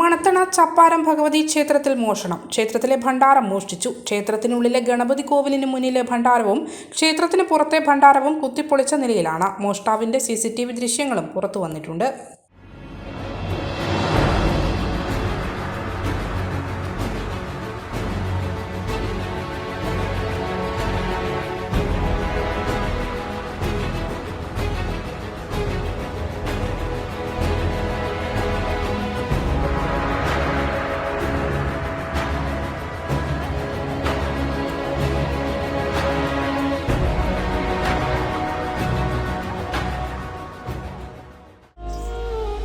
മണത്തണ ചപ്പാരം ഭഗവതി ക്ഷേത്രത്തിൽ മോഷണം. ക്ഷേത്രത്തിലെ ഭണ്ഡാരം മോഷ്ടിച്ചു. ക്ഷേത്രത്തിനുള്ളിലെ ഗണപതി കോവിലിന് മുന്നിലെ ഭണ്ഡാരവും ക്ഷേത്രത്തിന് പുറത്തെ ഭണ്ഡാരവും കുത്തിപ്പൊളിച്ച നിലയിലാണ്. മോഷ്ടാവിന്റെ സി ദൃശ്യങ്ങളും പുറത്തു വന്നിട്ടുണ്ട്.